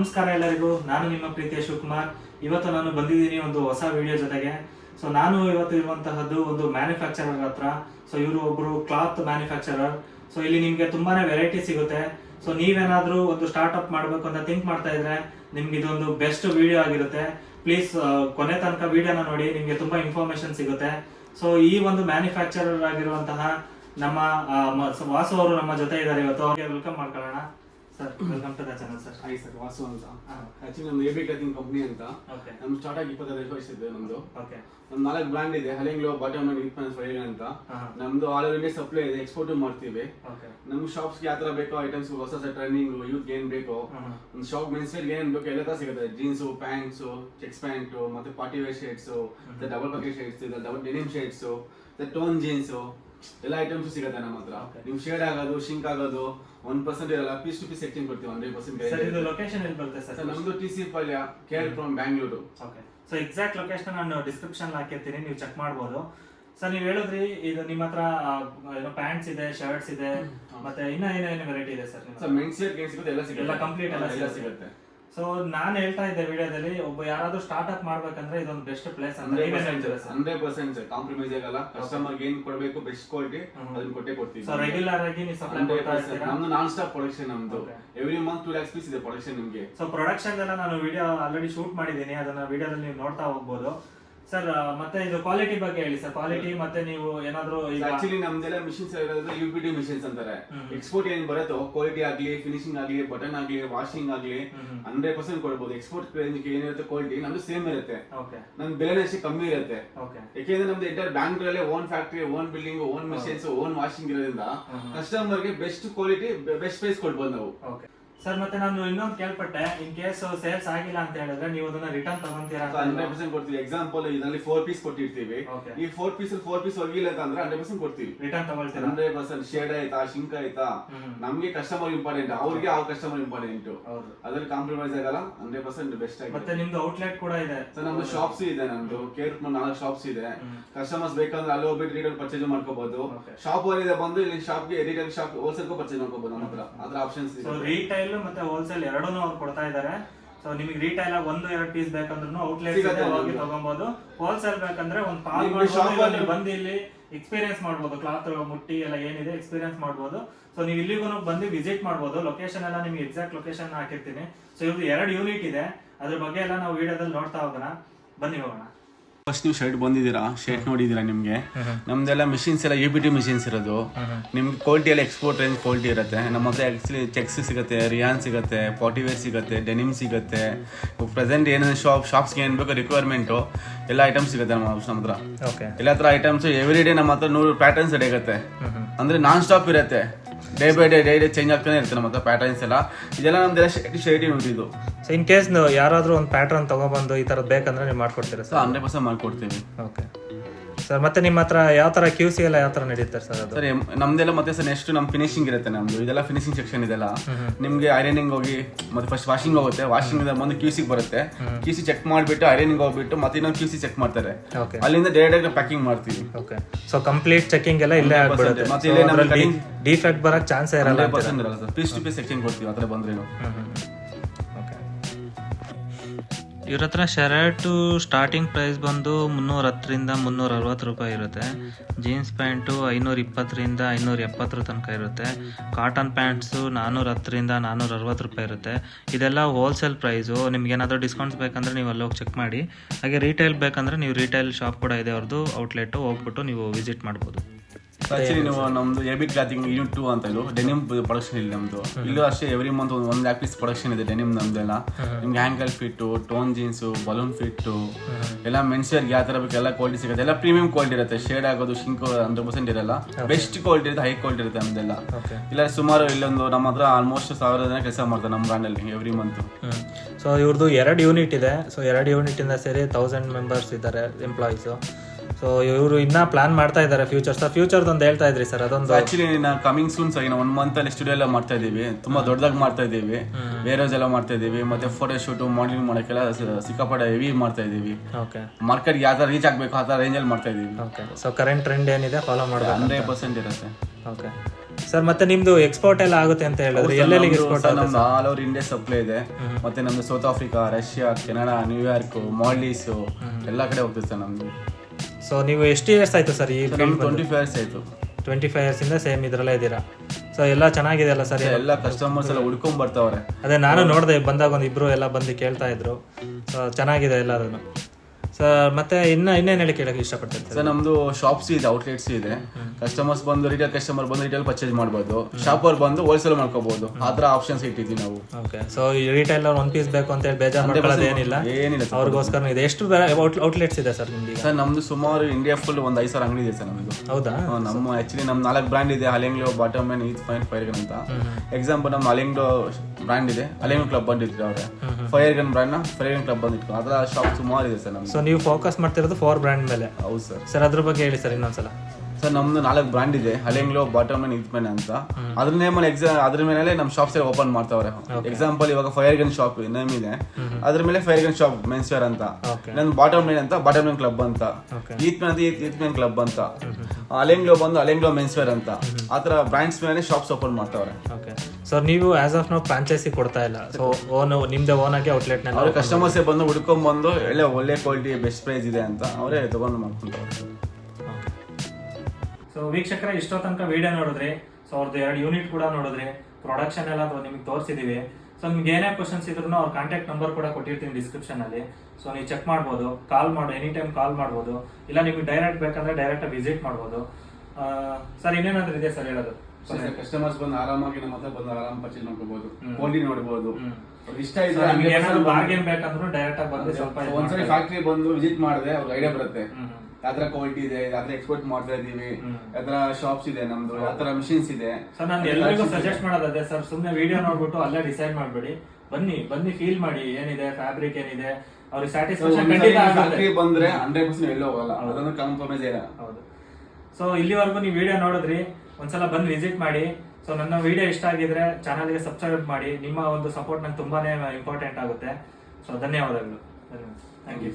ನಮಸ್ಕಾರ ಎಲ್ಲರಿಗೂ. ನಾನು ನಿಮ್ಮ ಪ್ರೀತಿಯ ಶಿವಕುಮಾರ್. ಇವತ್ತು ನಾನು ಬಂದಿದ್ದೀನಿ ಒಂದು ಹೊಸ ವಿಡಿಯೋ ಜೊತೆಗೆ. ಸೊ ನಾನು ಇವತ್ತು ಇರುವಂತಹದ್ದು ಒಂದು ಮ್ಯಾನುಫ್ಯಾಕ್ಚರರ್ ಹತ್ರ. ಸೊ ಇವರು ಒಬ್ರು ಕ್ಲಾತ್ ಮ್ಯಾನುಫ್ಯಾಕ್ಚರರ್ ಸೊ ಇಲ್ಲಿ ನಿಮ್ಗೆ ತುಂಬಾನೇ ವೆರೈಟಿ ಸಿಗುತ್ತೆ. ಸೊ ನೀವೇನಾದ್ರೂ ಒಂದು ಸ್ಟಾರ್ಟ್ಅಪ್ ಮಾಡಬೇಕು ಅಂತ ಥಿಂಕ್ ಮಾಡ್ತಾ ಇದ್ರೆ ನಿಮ್ಗೆ ಇದೊಂದು ಬೆಸ್ಟ್ ವಿಡಿಯೋ ಆಗಿರುತ್ತೆ. ಪ್ಲೀಸ್ ಕೊನೆ ತನಕ ವಿಡಿಯೋನ ನೋಡಿ. ನಿಮ್ಗೆ ತುಂಬಾ ಇನ್ಫಾರ್ಮೇಶನ್ ಸಿಗುತ್ತೆ. ಸೊ ಈ ಒಂದು ಮ್ಯಾನುಫ್ಯಾಕ್ಚರರ್ ಆಗಿರುವಂತಹ ನಮ್ಮ ವಾಸು ಅವರು ನಮ್ಮ ಜೊತೆ ಇದ್ದಾರೆ ಇವತ್ತು. ಅವ್ರಿಗೆ ವೆಲ್ಕಮ್ ಮಾಡ್ಕೊಳ್ಳೋಣ. Sir welcome to the channel sir hi sir Vasu ಅಂತ. ಆಕ್ಚುಲಿ ನಮ್ದು ಎ ಬಿ ಕ್ಲಾತಿಂಗ್ ಕಂಪ್ನಿ ಅಂತ. ಓಕೆ ನಮ್ದು ಸ್ಟಾರ್ಟ್ ಆಗಿ ಇಪ್ಪತ್ತೈದು ವರ್ಷ ಇದೆ ನಮ್ದು. ಓಕೆ ನಮ್ಮ ನಾಲ್ಕು ಬ್ರ್ಯಾಂಡ್ ಇದೆ ಹಲಿಂಗ್ಲೋ ಬಾಟಮ್ ಅಂಡ್ ವಿತ್ ಫೈಲ್ ಅಂತ. ನಮ್ದು ಆಲ್ ಓವರ್ ಇಂಡಿಯಾ ಸಪ್ಲೈ ಇದೆ ಎಕ್ಸ್ಪೋರ್ಟ್ ಮಾಡ್ತೀವಿ. ಓಕೆ ನಮ್ಮ ಶಾಪ್ಸ್ಗೆ ಯಾವ ಥರ ಬೇಕೋ ಐಟಮ್ಸ್ ಹೊಸ ಹೊಸ ಟ್ರೆಂಡಿಂಗ್ ಯೂತ್ ಏನ್ ಬೇಕೋ. ಒಂದು ಶಾಪ್ ಮೆನ್ಸ್ ಏನು ಬೇಕೋ ಎಲ್ಲ ಥರ ಸಿಗುತ್ತೆ. ಜೀನ್ಸು ಪ್ಯಾಂಟ್ಸು ಚೆಕ್ಸ್ ಪ್ಯಾಂಟು ಮತ್ತೆ party wear shirts double pocket shirts ಇದೆ double denim shirts tone jeans ಎಲ್ಲ ಐಟಮ್ಸ್ ಸಿಗುತ್ತೆ ನಮ್ಮ ಹತ್ರ. ನಿಮ್ ಶೇಡ್ ಆಗೋದು ಶಿಂಕ್ ಆಗೋದು ಒನ್ ಪರ್ಸೆಂಟ್ ಇರಲ್ಲ ಪೀಸ್ ಟು ಪೀಸ್ ಸೆಟ್ಟಿಂಗ್ ಕೊಡ್ತೀವಿ ಹಂಡ್ರೆಡ್ ಸರ್ ಇದು ಪರ್ಸೆಂಟ್ ಲೊಕೇಶನ್ ಎಲ್ಲಿ ಬರುತ್ತೆ ಸರ್? ಸರ್ ನಮ್ದು T C care from Bangalore okay so exact location ನಾನು ಡಿಸ್ಕ್ರಿಪ್ಷನ್ ಹಾಕಿರ್ತೀನಿ ನೀವು ಚೆಕ್ ಮಾಡ್ಬೋದು. ಸರ್ ನೀವು ಹೇಳಿದ್ರಿ ಇದು ನಿಮ್ಮ ಹತ್ರ ಆ, ಏನೋ ಪ್ಯಾಂಟ್ಸ್ ಇದೆ ಶರ್ಟ್ಸ್ ಇದೆ ಮತ್ತೆ ಇನ್ನ ಏನೇನು ವೆರೈಟಿ ಇದೆ sir sir men's wear game ಸಿಗುತ್ತೆ ಎಲ್ಲ ಸಿಗುತ್ತೆ. ಎಲ್ಲ ಕಂಪ್ಲೀಟ್ ಎಲ್ಲ ಎಲ್ಲ ಸಿಗುತ್ತೆ. ಸಿಗುತ್ತೆ. ಸೊ ನಾನು ಹೇಳ್ತಾ ಇದ್ದೆ ವಿಡಿಯೋದಲ್ಲಿ ಒಬ್ಬ ಯಾರಾದ್ರೂ ಸ್ಟಾರ್ಟ್ಅಪ್ ಮಾಡ್ಬೇಕಂದ್ರೆ ಇದೊಂದು best place hundred percent compromise ಆಗಲ್ಲ. ಕಸ್ಟಮರ್ ಏನ್ ಕೊಡಬೇಕು ಬೆಸ್ಟ್ ಕ್ವಾಲಿಟಿ. ಅದನ್ನ ಕೊಟ್ಟೆ ಕೊಡ್ತೀವಿ. ಸೊ ರೆಗ್ಯುಲರ್ ಆಗಿ ನೀವು ಸಪ್ಲೈ ಪರ್ಸೆಂಟ್ ಇರ್ತೀರಾ? ನಮ್ದು ನಾನ್ ಸ್ಟಾಪ್ ಪ್ರೊಡಕ್ಷನ್ ನಮ್ದು. Every month two lakhs piece ಇದೆ ಪ್ರೊಡಕ್ಷನ್ ನಿಮಗೆ. ಸೊ ಪ್ರೊಡಕ್ಷನ್ ಎಲ್ಲ ನಾನು ವಿಡಿಯೋ ಆಲ್ರೆಡಿ ಶೂಟ್ ಮಾಡಿದ್ದೀನಿ. ಅದನ್ನ ವಿಡಿಯೋದಲ್ಲಿ ನೀವು ನೋಡ್ತಾ ಹೋಗ್ಬೋದು. ಸರ್ ಮತ್ತೆ ಇದು ಕ್ವಾಲಿಟಿ ಬಗ್ಗೆ ಹೇಳಿ ಸರ್ ಕ್ವಾಲಿಟಿ ಮತ್ತೆ ನೀವು ಏನಾದ್ರು ಈಗ ಆಕ್ಚುಲಿ ನಮ್ದೆಲ್ಲ ಮಿಷಿನ್ಸ್ ಇರೋದು ಯು ಪಿ ಟಿ ಮಿಷಿನ್ಸ್ ಅಂತಾರೆ. ಎಕ್ಸ್ಪೋರ್ಟ್ ಏನ್ ಬರುತ್ತೋ ಕ್ವಾಲಿಟಿ ಆಗ್ಲಿ ಫಿನಿಶಿಂಗ್ ಆಗ್ಲಿ ಬಟನ್ ಆಗ್ಲಿ ವಾಷಿಂಗ್ ಆಗ್ಲಿ. ಹಂಡ್ರೆಡ್ ಪರ್ಸೆಂಟ್ ಕೊಡ್ಬೋದು. ಎಕ್ಸ್ಪೋರ್ಟ್ ರೇಂಜ್ ಏನಿರುತ್ತೆ ಕ್ವಾಲಿಟಿ ನಮ್ದು ಸೇಮ್ ಇರುತ್ತೆ. ನಮ್ ಬೆಲೆ ಅಷ್ಟೇ ಕಮ್ಮಿ ಇರುತ್ತೆ. ಯಾಕೆಂದ್ರೆ ನಮ್ದು ಎಂಟರ್ ಬ್ಯಾಂಕ್ಗಳಲ್ಲೇ own factory own building own machines own washing ಇರೋದ್ರಿಂದ ಕಸ್ಟಮರ್ಗೆ ಕಸ್ಟಮರ್ಗೆ ಬೆಸ್ಟ್ ಕ್ವಾಲಿಟಿ ಬೆಸ್ಟ್ ಪ್ರೈಸ್ ಕೊಡ್ಬೋದು ನಾವು. ಓಕೆ ಸರ್ ಮತ್ತೆ ನಾನು ಇನ್ನೊಂದು ಕೇಳ್ಪಟ್ಟೆ ಇನ್ ಕೇಸ್ ಸೇಲ್ಸ್ ಆಗಿಲ್ಲ ಅಂತ ಹೇಳಿದ್ರೆ ನೀವು ಅದನ್ನ ರಿಟರ್ನ್ ತಗೊಂತೀರಾ ಹಂಡ್ರೆಡ್ ಪರ್ಸೆಂಟ್ ಕೊಡ್ತೀವಿ. ಎಕ್ಸಾಂಪಲ್ ಇದರಲ್ಲಿ ಫೋರ್ ಪೀಸ್ ಕೊಟ್ಟಿರ್ತೀವಿ. Okay. ಈ ಫೋರ್ ಪೀಸ್ ಫೋರ್ ಪೀಸ್ ಹೋಗಿಲ್ಲ ಅಂತಂದ್ರೆ ಹಂಡ್ರೆಡ್ ಪರ್ಸೆಂಟ್ ಕೊಡ್ತೀವಿ. ರಿಟರ್ನ್ ತಗೊಳ್ತೀರಾ? ಹಂಡ್ರೆಡ್ ಪರ್ಸೆಂಟ್ ಶೇಡ್ ಆಯ್ತಾ ಶಿಂಕ್ ಆಯ್ತಾ? ಹ್ಮ್. ನಮ್ಗೆ ಕಸ್ಟಮರ್ ಇಂಪಾರ್ಟೆಂಟ್ ಅವ್ರಿಗೆ ಆ ಕಸ್ಟಮರ್ ಇಂಪಾರ್ಟೆಂಟ್ ಹೌದು. ಅದ್ರಲ್ಲಿ ಕಾಂಪ್ರಮೈಸ್ ಆಗಲ್ಲ ಹಂಡ್ರೆಡ್ ಪರ್ಸೆಂಟ್ ಬೆಸ್ಟ್ ಮತ್ತೆ ಆಗಿದೆ ನಿಮ್ದು ಔಟ್ಲೆಟ್ ಕೂಡ ಇದೆ. ಸರ್ ನಮ್ದು ಶಾಪ್ಸ್ ಇದೆ ನಮ್ದು. ಕೇರ್ ನಾಲ್ಕು ಶಾಪ್ಸ್ ಇದೆ. ಹ್ಮ್. ಕಸ್ಟಮರ್ಸ್ ಬೇಕಂದ್ರೆ ಅಲ್ಲಿ ಹೋಗ್ಬಿಟ್ಟು ರಿಟೇಲ್ ಪರ್ಚೇಸ್ ಮಾಡ್ಕೋಬಹುದು Okay. ಶಾಪ್ ಇದೆ ಬಂದು ಇಲ್ಲಿ ಶಾಪ್ಗೆ ರಿಟೇಲ್ ಶಾಪ್ ಹೋಲ್ಸೇಲ್ ಪರ್ಚೇಸ್ ಮಾಡ್ಕೋಬಹುದು ನಮ್ಮ ಹತ್ರ. ಅದ್ರ ಆಪ್ಷನ್ಸ್ ಸೊ ಇದೆ ರೀಟೈಲ್ ಮತ್ತೆ ಹೋಲ್ಸೇಲ್ ಎರಡೂ ಅವ್ರು ಕೊಡ್ತಾ ಇದ್ದಾರೆ ಸೊ ನಿಮಗೆ ರೀಟೈಲ್ ಆಗಿ ಒಂದು ಎರಡು ಪೀಸ್ ಬೇಕಂದ್ರೂ ಔಟ್ಲೆಟ್ ಹೋಗಿ. ತಗೊಬಹುದು ಹೋಲ್ಸೇಲ್ ಬೇಕಂದ್ರೆ ಒಂದು ಪಾಲ್ ಬಂದು ಇಲ್ಲಿ ಎಕ್ಸ್ಪೀರಿಯನ್ಸ್ ಮಾಡ್ಬೋದು. ಕ್ಲಾತ್ ಮುಟ್ಟಿ ಎಲ್ಲ ಏನಿದೆ ಎಕ್ಸ್ಪೀರಿಯನ್ಸ್ ಮಾಡ್ಬೋದು. ಸೊ ನೀವು ಇಲ್ಲಿಗೂ ಬಂದು ವಿಸಿಟ್ ಮಾಡ್ಬೋದು. ಲೊಕೇಶನ್ ಎಲ್ಲ ನಿಮ್ಗೆ ಎಕ್ಸಾಕ್ಟ್ ಲೊಕೇಶನ್ ಹಾಕಿರ್ತೀನಿ. ಸೊ ಇವ್ರದ್ದು ಎರಡು ಯೂನಿಟ್ ಇದೆ. ಅದ್ರ ಬಗ್ಗೆ ಎಲ್ಲ ನಾವು ವಿಡಿಯೋದಲ್ಲಿ ನೋಡ್ತಾ ಹೋಗೋಣ. ಬನ್ನಿ ಹೋಗೋಣ. ಫಸ್ಟ್ ನೀವು ಶರ್ಟ್ ಬಂದಿದ್ದೀರಾ? ಶರ್ಟ್ ನೋಡಿದ್ದೀರಾ ನಿಮಗೆ? ನಮ್ದೆಲ್ಲ ಮಿಷಿನ್ಸ್ ಎಲ್ಲ ಯು ಬಿ ಟಿ ಮಿಷಿನ್ಸ್ ಇರೋದು. ನಿಮ್ಗೆ ಕ್ವಾಲಿಟಿ ಎಲ್ಲ ಎಕ್ಸ್ಪೋರ್ಟ್ ರೇಂಜ್ ಕ್ವಾಲಿಟಿ ಇರುತ್ತೆ. ನಮ್ಮ ಹತ್ರ ಆ್ಯಕ್ಚುಲಿ ಚೆಕ್ಸ್ ಸಿಗುತ್ತೆ ರಿಯಾನ್ ಸಿಗುತ್ತೆ ಪಾಟಿವೇರ್ ಸಿಗುತ್ತೆ ಡೆನಿಮ್ ಸಿಗುತ್ತೆ. ಪ್ರೆಸೆಂಟ್ ಏನೇನು ಶಾಪ್ ಶಾಪ್ಸ್ಗೆ ಏನು ಬೇಕೋ ರಿಕ್ವೈರ್ಮೆಂಟು ಎಲ್ಲ ಐಟಮ್ಸ್ ಸಿಗುತ್ತೆ ನಮ್ಮ ನಮ್ಮ ಹತ್ರ. ಓಕೆ ಎಲ್ಲ ಹತ್ರ ಐಟಮ್ಸ್ ಎವ್ರಿ ಡೇ ನಮ್ಮ ಹತ್ರ ನೂರು ಪ್ಯಾಟರ್ನ್ಸ್ ಇಡಗುತ್ತೆ ಅಂದರೆ ನಾನ್ ಸ್ಟಾಪ್ ಇರುತ್ತೆ. Day by day day day change ಆಗ್ತಾನೆ ಇರುತ್ತೆ ನಮ್ಮ ಹತ್ರ ಪ್ಯಾಟರ್ನ್ಸ್ ಎಲ್ಲ. ಇದೆಲ್ಲ ನಮ್ದೆಲ್ಲ ಶರ್ಟ್ ಇದು. ಸೊ ಇನ್ ಕೇಸ್ ಯಾರಾದರೂ ಒಂದು ಪ್ಯಾಟ್ರನ್ ತೊಗೊಬಂದು ಈ ಥರದ್ದು ಬೇಕಂದ್ರೆ ನೀವು ಮಾಡ್ಕೊಡ್ತೀರಾ ಸರ್? ಹಂಡ್ರೆಡ್ ಪರ್ಸೆಂಟ್ ಮಾಡ್ಕೊಡ್ತೀನಿ. ಓಕೆ ಸರ್ ಮತ್ತೆ ನಿಮ್ಮ ಹತ್ರ ಯಾವ ತರ ಕ್ಯೂ ಸಿ ಎಲ್ಲ ಯಾವ ತರ ನಡೀತಾರೆ ಸರ್ ಅದು? ಸರ್ ಎಮ್- ನಮ್ದೆಲ್ಲ ಮತ್ತೆ ಸರ್ ನೆಕ್ಸ್ಟ್ ನಮ್ಮ ಫಿನಿಶಿಂಗ್ ಇರುತ್ತೆ ನಮ್ದು. ಇದೆಲ್ಲ ಫಿನಿಶಿಂಗ್ ಸೆಕ್ಷನ್ ಇದೆಲ್ಲ. ನಿಮ್ಗೆ ಐರನಿಂಗ್ ಹೋಗಿ ಮತ್ತೆ ಫಸ್ಟ್ ವಾಷಿಂಗ್ ಹೋಗುತ್ತೆ. ವಾಷಿಂಗ್ ಬಂದು ಕ್ಯೂಸಿಗೆ ಬರುತ್ತೆ. ಕ್ಯೂಸಿ ಚೆಕ್ ಮಾಡಿಬಿಟ್ಟು ಐರನಿಂಗ್ ಹೋಗ್ಬಿಟ್ಟು ಮತ್ತೆ ಇನ್ನೊಂದು ಕ್ಯೂಸಿ ಚೆಕ್ ಮಾಡ್ತಾರೆ. ಓಕೆ ಅಲ್ಲಿಂದ ಡೈರೆಕ್ಟ್ ಪ್ಯಾಕಿಂಗ್ ಮಾಡ್ತೀವಿ. ಓಕೆ ಸೊ ಕಂಪ್ಲೀಟ್ ಚೆಕಿಂಗ್ ಎಲ್ಲ ಇಲ್ಲೇ ಆಗ್ಬಿಡುತ್ತೆ. ಮತ್ತೆ ಇಲ್ಲೇ ನಮ್ಗೆ cutting- ಡಿಫೆಕ್ಟ್ ಬರಕ್ಕೆ ಚಾನ್ಸೇ ಇರಲ್ಲ ಹಂಡ್ರೆಡ್ ಪರ್ಸೆಂಟ್ ಇರಲ್ಲ sir. Piece to piece checking ಕೊಡ್ತೀವಿ ಆ ಥರ ಬಂದ್ರೇನು ಇವ್ರ ಹತ್ರ ಶರ್ಟು ಸ್ಟಾರ್ಟಿಂಗ್ ಪ್ರೈಸ್ ಬಂದು ಮುನ್ನೂರ ಹತ್ತರಿಂದ ಮುನ್ನೂರ ಅರವತ್ತು ರೂಪಾಯಿ ಇರುತ್ತೆ. ಜೀನ್ಸ್ ಪ್ಯಾಂಟು ಐನೂರ ಇಪ್ಪತ್ತರಿಂದ ಐನೂರ ಎಪ್ಪತ್ತರ ತನಕ ಇರುತ್ತೆ. ಕಾಟನ್ ಪ್ಯಾಂಟ್ಸು ನಾನ್ನೂರ ಹತ್ತರಿಂದ ನಾನ್ನೂರ ಅರವತ್ತು ರೂಪಾಯಿ ಇರುತ್ತೆ. ಇದೆಲ್ಲ ಹೋಲ್ಸೇಲ್ ಪ್ರೈಸು ನಿಮ್ಗೆ ಏನಾದರೂ ಡಿಸ್ಕೌಂಟ್ಸ್ ಬೇಕಂದ್ರೆ ನೀವು ಅಲ್ಲಿ ಹೋಗಿ ಚೆಕ್ ಮಾಡಿ. ಹಾಗೆ ರೀಟೇಲ್ ಬೇಕಂದ್ರೆ ನೀವು ರೀಟೈಲ್ ಶಾಪ್ ಕೂಡ ಇದೆ ಅವ್ರದ್ದು ಔಟ್ಲೆಟು ಹೋಗ್ಬಿಟ್ಟು ನೀವು ವಿಸಿಟ್ ಮಾಡ್ಬೋದು. ನೀವು ನಮ್ದು A B clothing unit two ಅಂತ ಇದು ಡೆನಿಮ್ ಪ್ರೊಡಕ್ಷನ್ ಇಲ್ಲಿ ನಮ್ದು. ಇಲ್ಲೂ ಅಷ್ಟೇ ಎವ್ರಿ ಮಂತ್ ಒಂದು ಒಂದು ಲ್ಯಾಕ್ ಪೀಸ್ ಪ್ರೊಡಕ್ಷನ್ ಇದೆ ಡೆನಿಮ್ ನಮ್ದೆಲ್ಲ. ನಿಮ್ಗೆ ankle fit tone jeans balloon fit ಎಲ್ಲ ಮೆನ್ಸ್ವೇರ್ಗೆ ಯಾವ ಥರ ಬೇಕು ಎಲ್ಲ ಕ್ವಾಲಿಟಿ ಸಿಗುತ್ತೆ. ಎಲ್ಲ ಪ್ರೀಮಿಯಂ ಕ್ವಾಲಿಟಿ ಇರುತ್ತೆ. ಶೇಡ್ ಆಗೋದು ಶಿಂಕು ಹಂಡ್ರೆಡ್ ಪರ್ಸೆಂಟ್ ಇರಲ್ಲ. ಬೆಸ್ಟ್ ಕ್ವಾಲಿಟಿ ಇರುತ್ತೆ ಹೈ ಕ್ವಾಲಿಟಿ ಇರುತ್ತೆ ನಮ್ದೆಲ್ಲ. ಇಲ್ಲ ಸುಮಾರು ಇಲ್ಲೊಂದು ನಮ್ಮ ಹತ್ರ ಆಲ್ಮೋಸ್ಟ್ ಸಾವಿರ ಜನ ಕೆಲಸ ಮಾಡ್ತಾರೆ ನಮ್ಮ ಬ್ರ್ಯಾಂಡಲ್ಲಿ ಎವ್ರಿ ಮಂತ್ ಸೊ ಇವ್ರದ್ದು ಎರಡು ಯೂನಿಟ್ ಇದೆ. ಸೊ ಎರಡು ಯೂನಿಟಿಂದ ಸೇರಿ ತೌಸಂಡ್ ಮೆಂಬರ್ಸ್ ಇದ್ದಾರೆ ಎಂಪ್ಲಾಯೀಸು ಸೊ ಇವರು ಇನ್ನ ಪ್ಲಾನ್ ಮಾಡ್ತಾ ಇದ್ದಾರೆ ಫ್ಯೂಚರ್ ಸರ್ ಫ್ಯೂಚರ್ ಒಂದು ಹೇಳ್ತಾ ಇದ್ರಿ ಸರ್ ಅದೊಂದು ಆಕ್ಚುಲಿ ನಾ coming soon sir one month ಅಲ್ಲಿ ಸ್ಟುಡಿಯೋ ಎಲ್ಲ ಮಾಡ್ತಾ ಇದೀವಿ ತುಂಬಾ ದೊಡ್ಡದಾಗಿ ಮಾಡ್ತಾ ಇದೀವಿ ಬೇರೆ ಎಲ್ಲ ಮಾಡ್ತಾ ಇದೀವಿ ಮತ್ತೆ ಫೋಟೋ ಶೂಟ್ ಮಾಡಲಿಂಗ್ ಮಾಡಕ್ಕೆಲ್ಲ ಸಿಕ್ಕಾಪಟ್ಟೆ ಹೆವಿ ಮಾಡ್ತಾ ಇದೀವಿ ಓಕೆ ಮಾರ್ಕೆಟ್ ಯಾವ ತರ ರೀಚ್ ಆಗ್ಬೇಕು ಆ ತರ ರೇಂಜ್ ಅಲ್ಲಿ ಮಾಡ್ತಾ ಇದೀವಿ ಓಕೆ ಸೊ ಕರೆಂಟ್ ಟ್ರೆಂಡ್ ಏನಿದೆ ಫಾಲೋ ಮಾಡಬೇಕು ಹಂಡ್ರೆಡ್ ಪರ್ಸೆಂಟ್ ಇರುತ್ತೆ. ಓಕೆ ಸರ್ ಮತ್ತೆ ನಿಮ್ದು ಎಕ್ಸ್ಪೋರ್ಟ್ ಎಲ್ಲ ಆಗುತ್ತೆ ಅಂತ ಹೇಳಿದ್ರೆ ಎಲ್ಲೆಲ್ಲಿ ಎಕ್ಸ್ಪೋರ್ಟ್ ನಮ್ದು ಆಲ್ ಓವರ್ ಇಂಡಿಯಾ ಸಪ್ಲೈ ಇದೆ. ಮತ್ತೆ ನಮ್ದು South Africa Russia Canada New York Maldives ಎಲ್ಲ ಕಡೆ ಹೋಗ್ತದೆ ಸರ್ ನಮ್ದು. ಸೊ ನೀವು ಎಷ್ಟು ಇಯರ್ಸ್ ಆಯ್ತು ಸರ್ ಈ ಟ್ವೆಂಟಿ ಫೈವ್ ಇಯರ್ಸ್ ಆಯ್ತು. ಟ್ವೆಂಟಿ ಫೈವ್ ಇಯರ್ಸ್ ಇಂದ ಸೇಮ್ ಇದ್ರಲ್ಲೇ ಇದ್ದೀರಾ? ಸೊ ಎಲ್ಲ ಚೆನ್ನಾಗಿದೆ ಅಲ್ಲ ಸರ್ ಎಲ್ಲ ಕಸ್ಟಮರ್ಸ್ ಎಲ್ಲ ಹುಡ್ಕೊಂಡ್ ಬರ್ತಾವ್ರೆ. ಅದೇ ನಾನು ನೋಡಿದೆ ಬಂದಾಗ ಒಂದು ಇಬ್ರು ಎಲ್ಲ ಬಂದು ಕೇಳ್ತಾ ಇದ್ರು. ಸೊ ಚೆನ್ನಾಗಿದೆ ಎಲ್ಲರೂ ಸರ್ ಮತ್ತೆ ಇನ್ನ ಇನ್ನೇನು ಹೇಳಿ ಕೇಳಕ್ಕೆ ಇಷ್ಟಪಡ್ತೀನಿ ಸರ್ ಸರ್ ನಮ್ದು ಶಾಪ್ಸ್ ಇದೆ ಔಟ್ಲೆಟ್ಸ್ ಇದೆ. ಕಸ್ಟಮರ್ಸ್ ಬಂದು ರಿಟೇಲ್ ಕಸ್ಟಮರ್ ಬಂದು ರಿಟೇಲ್ ಪರ್ಚೇಸ್ ಮಾಡ್ಬೋದು. ಶಾಪರ್ ಬಂದು ಹೋಲ್ಸೇಲ್ ಮಾಡ್ಕೋಬಹುದು ಆ ಥರ ಆಪ್ಷನ್ಸ್ ಇಟ್ಟಿದ್ವಿ ನಾವು. ಓಕೆ ಸೊ ಈ ರಿಟೈಲ್ ಒನ್ ಪೀಸ್ ಬೇಕು ಅಂತ ಹೇಳಿ ಬೇಜಾರು ಮಾಡ್ಕೊಳ್ಳೋದು ಏನಿಲ್ಲ. ಏನಿಲ್ಲ ಸರ್ ಅವ್ರಿಗೋಸ್ಕರ ಇದೆ ಎಷ್ಟು ಔಟ್ಲೆಟ್ಸ್ ಇದೆ ಸರ್ ನಿಮ್ಗೆ ಈಗ? ಸರ್ ನಮ್ದು ಸುಮಾರು ಇಂಡಿಯಾ ಫುಲ್ ಒಂದು ಐದು ಸಾವಿರ ಅಂಗಡಿ ಇದೆ ಸರ್ ನಮ್ದು. ಹೌದಾ? ಹಾ, ನಮ್ಮ ಆಕ್ಚುಲಿ ನಮ್ಮ ನಾಲ್ಕು ಬ್ರ್ಯಾಂಡ್ ಇದೆ ಅಲೆಂಗ್ಲೋ ಬಾಟಮ್ ಮ್ಯಾನ್ ಈತ್ ಫೈನ್ ಫೈವ್ ಅಂತ. ಎಕ್ಸಾಂಪಲ್ ನಮ್ಮ ಅಲೆಂಗ್ಲೋ ಬ್ರ್ಯಾಂಡ್ ಇದೆ. ಅಲೆಂಗ್ಲೋ ಕ್ಲಬ್ ಬಂದಿದ್ರು ಅವ್ರೆ. ಫೈರ್ ಗನ್ ಬ್ರ್ಯಾಂಡ್ನ ಫೈರ್ ಗನ್ ಕ್ಲಬ್ ಬಂದಿತ್ತು. ಅದರ ಶಾಪ್ ಸುಮಾರು ಇದೆ ಸರ್ ನಮ್ಗೆ ಸೊ ನೀವು ಫೋಕಸ್ ಮಾಡ್ತಿರೋದು ಫೋರ್ ಬ್ರ್ಯಾಂಡ್ ಮೇಲೆ. ಹೌದು ಸರ್. ಸರ್ ಅದ್ರ ಬಗ್ಗೆ ಹೇಳಿ ಸರ್ ಇನ್ನೊಂದ್ಸಲ. ಸರ್ ನಮ್ದು ನಾಲ್ಕು ಬ್ರ್ಯಾಂಡ್ ಇದೆ. ಅಲೆಂಗ್ಲೋ ಬಾಟಮ್ ಅಂಡ್ ಈತ್ ಅಂತ. ಅದ್ರ ನೇಮಲ್ಲಿ ಎಕ್ಸಾಮ್ ಅದ್ರ ಮೇಲೆ ನಮ್ಮ ಶಾಪ್ಸ್ ಎಲ್ಲ ಓಪನ್ ಮಾಡ್ತಾವ್ರೆ. ಎಕ್ಸಾಂಪಲ್ ಇವಾಗ ಫೈರ್ ಗನ್ ಶಾಪ್ ನೇಮ್ ಇದೆ. ಅದ್ರ ಮೇಲೆ fire gun shop men's wear ಅಂತ. ನನ್ನ ಬಾಟಮ್ ಲೈನ್ ಅಂತ ಬಾಟಮ್ ಲೈನ್ ಕ್ಲಬ್ ಅಂತ. ಈತ್ ಮ್ಯಾನ್ ಅಂತ ಈತ್ ಕ್ಲಬ್ ಅಂತ. ಅಲೆಂಗ್ಲೋ ಬಂದು ಅಲೆಂಗ್ಲೋ ಮೆನ್ಸ್ ವೇರ್ ಅಂತ. ಆ ಥರ ಬ್ರ್ಯಾಂಡ್ಸ್ ಮೇಲೆ ಶಾಪ್ಸ್ ಓಪನ್ ಮಾಡ್ತಾವ್ರೆ. ಸರ್ ಸೊ ನೀವು ಆಸ್ ಆಫ್ ನಾವು ಫ್ರಾಂಚೈಸಿ ಕೊಡ್ತಾ ಇಲ್ಲ. ಸೊ ಓನ್ ನಿಮ್ದೇ ಓನ್ ಆಗಿ ಔಟ್ಲೆಟ್ ಅವ್ರ ಕಸ್ಟಮರ್ಸೇ ಬಂದು ಹುಡ್ಕೊಂಡ್ ಬಂದು ಒಳ್ಳೆ ಒಳ್ಳೆ ಕ್ವಾಲಿಟಿ ಬೆಸ್ಟ್ ಪ್ರೈಸ್ ಇದೆ ಅಂತ ಅವರೇ ತಗೊಂಡು ಮಾಡ್ಕೊಂತವ್ರೆ. ಸೊ ವೀಕ್ಷಕರ, ಇಷ್ಟೋ ತನಕ ವಿಡಿಯೋ ನೋಡಿದ್ರೆ ಸೊ ಅವ್ರದ್ದು ಎರಡು ಯೂನಿಟ್ ಕೂಡ ನೋಡಿದ್ರೆ ಪ್ರೊಡಕ್ಷನ್ ಎಲ್ಲ ನಿಮಗೆ ತೋರಿಸಿದೀವಿ. ಸೊ ನಿಮ್ಗೆ ಏನೇ ಕ್ವಶನ್ಸ್ ಇದ್ರು ಅವ್ರ ಕಾಂಟ್ಯಾಕ್ಟ್ ನಂಬರ್ ಕೂಡ ಕೊಟ್ಟಿರ್ತೀನಿ ಡಿಸ್ಕ್ರಿಪ್ಷನ್ ಅಲ್ಲಿ. ಸೊ ನೀವು ಚೆಕ್ ಮಾಡ್ಬೋದು ಕಾಲ್ ಮಾಡು ಎನಿ ಟೈಮ್ ಕಾಲ್ ಮಾಡ್ಬೋದು. ಇಲ್ಲ ನಿಮ್ಗೆ ಡೈರೆಕ್ಟ್ ಬೇಕಂದ್ರೆ ಡೈರೆಕ್ಟ್ ವಿಸಿಟ್ ಮಾಡ್ಬೋದು. ಸರ್, ಇನ್ನೇನಾದ್ರೂ ಇದೆ ಸರ್ ಹೇಳೋದು? ಕಸ್ಟಮರ್ಸ್ ಬಂದು ಆರಾಮಾಗಿ ನಮ್ಮ ಹತ್ರ ಬಂದು ಆರಾಮ್ ಪರ್ಚೇಸ್ ಮಾಡ್ಕೋಬಹುದು ಕೋಲಿ ಕ್ವಾಲಿಟಿ ನೋಡ್ಬೋದು. ಹ್ಮ್. ಇಷ್ಟ ಹಂಗೆ ಬಾರ್ಗೇನ್ ಬೇಕಂದ್ರೂ ಡೈರೆಕ್ಟ್ ಆಗಿ ಬಂದು ಸ್ವಲ್ಪ ಇದು ಒಂದ್ಸರಿ. ಫ್ಯಾಕ್ಟ್ರಿ ಬಂದು ವಿಸಿಟ್ ಮಾಡಿದ್ರೆ ಅವ್ರಿಗೆ ಐಡಿಯಾ ಬರುತ್ತೆ. ಹ್ಮ್. ಕ್ವಾಲಿಟಿ ಇದೆ ಯಾವ್ದ್ರ ಎಕ್ಸ್ಪೋರ್ಟ್ ಮಾಡ್ತಾ ಇದೀವಿ ಹ್ಮ್. ಶಾಪ್ಸ್ ಇದೆ ನಮ್ದು ಯಾವ ತರ ಮಿಷಿನ್ಸ್ ಇದೆ. ಸರ್ ನಾನು ಎಲ್ಲರಿಗೂ ಸಜೆಸ್ಟ್ ಮಾಡೋದೇ ಸರ್ ಸುಮ್ಮನೆ ವಿಡಿಯೋ ನೋಡ್ಬಿಟ್ಟು ಅಲ್ಲೇ ಡಿಸೈಡ್ ಮಾಡ್ಬೇಡಿ. ಬನ್ನಿ ಬನ್ನಿ ಫೀಲ್ ಮಾಡಿ ಏನಿದೆ ಫ್ಯಾಬ್ರಿಕ್ ಏನಿದೆ ಅವ್ರಿಗೆ ಸ್ಯಾಟಿಸ್ಫ್ಯಾಕ್ಷನ್ ಖಂಡಿತ ಬಂದ್ರೆ ಹಂಡ್ರೆಡ್ ಪರ್ಸೆಂಟ್ ಎಲ್ಲೋ ಹೋಗಲ್ಲ. ಅದೊಂದು ಕಾಂಪ್ರಮೈಸ್ ಇಲ್ಲ ಹೌದು. ಸೊ ಇಲ್ಲಿವರೆಗೂ ನೀವು ವಿಡಿಯೋ ನೋಡಿದ್ರಿ, ಒಂದ್ಸಲ ಬಂದು ವಿಸಿಟ್ ಮಾಡಿ. ಸೊ ನನ್ನ ವಿಡಿಯೋ ಇಷ್ಟ ಆಗಿದ್ರೆ ಚಾನಲ್ಗೆ ಸಬ್ಸ್ಕ್ರೈಬ್ ಮಾಡಿ. ನಿಮ್ಮ ಒಂದು ಸಪೋರ್ಟ್ ನಂಗೆ ತುಂಬಾನೇ ಇಂಪಾರ್ಟೆಂಟ್ ಆಗುತ್ತೆ. ಸೊ ಧನ್ಯವಾದಗಳು. Thank you